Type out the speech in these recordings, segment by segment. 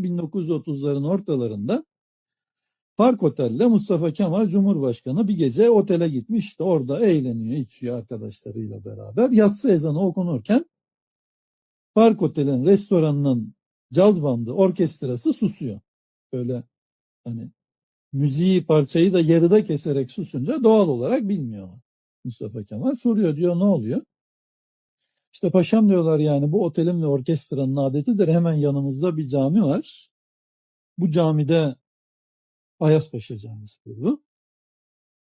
1930'ların ortalarında Park Otel'de Mustafa Kemal Cumhurbaşkanı bir gece otele gitmiş. İşte orada eğleniyor, içiyor arkadaşlarıyla beraber. Yatsı ezanı okunurken Park Otel'in restoranının caz bandı orkestrası susuyor. Böyle hani müziği parçayı da yarıda keserek susunca doğal olarak bilmiyor Mustafa Kemal. Soruyor diyor ne oluyor? İşte paşam diyorlar yani bu otelin ve orkestranın adetidir. Hemen yanımızda bir cami var. Bu camide Ayaspaşa Camisi kurdu.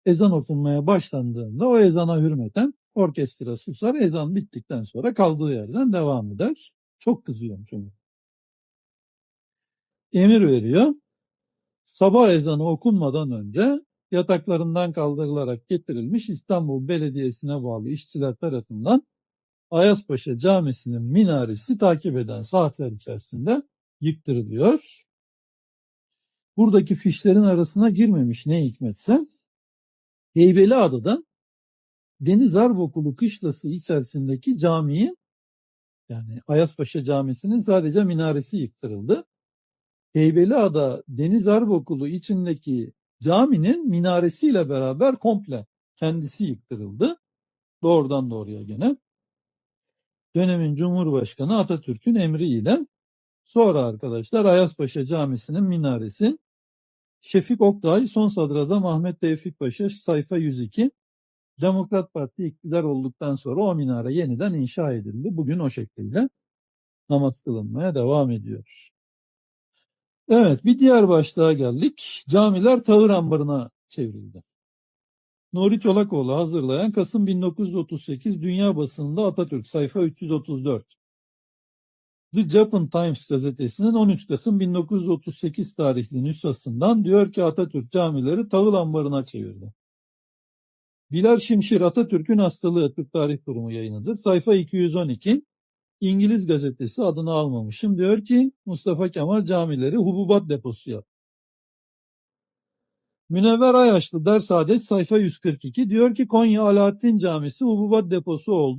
Ezan okunmaya başlandığında o ezana hürmeten orkestra susar. Ezan bittikten sonra kaldığı yerden devam eder. Çok kızıyorum çünkü. Emir veriyor. Sabah ezanı okunmadan önce yataklarından kaldırılarak getirilmiş İstanbul Belediyesi'ne bağlı işçiler tarafından Ayaspaşa Camisi'nin minaresi takip eden saatler içerisinde yıktırılıyor. Buradaki fişlerin arasına girmemiş ne hikmetse. Heybeliada'da Deniz Harp Okulu kışlası içerisindeki camiyi yani Ayaspaşa Camisi'nin sadece minaresi yıktırıldı. Heybeliada Deniz Harp Okulu içindeki caminin minaresiyle beraber komple kendisi yıktırıldı. Doğrudan doğruya gene. Dönemin Cumhurbaşkanı Atatürk'ün emriyle sonra arkadaşlar Ayaspaşa Camisi'nin minaresi Şefik Oktay, son sadrazam Ahmet Tevfik Paşa sayfa 102 Demokrat Parti iktidar olduktan sonra o minare yeniden inşa edildi. Bugün o şekilde namaz kılınmaya devam ediyor. Evet bir diğer başlığa geldik. Camiler tağır ambarına çevrildi. Nuri Çolakoğlu hazırlayan Kasım 1938 Dünya Basınında Atatürk sayfa 334. The Japan Times gazetesinin 13 Kasım 1938 tarihli nüshasından diyor ki Atatürk camileri tağıl ambarına çevirdi. Bilal Şimşir Atatürk'ün hastalığı Türk Tarih Kurumu yayınıdır. Sayfa 212 İngiliz gazetesi adını almamışım. Diyor ki Mustafa Kemal camileri hububat deposu yaptı. Münevver Ayaşlı Ders Adet sayfa 142 diyor ki Konya Alaaddin Camisi hububat deposu oldu.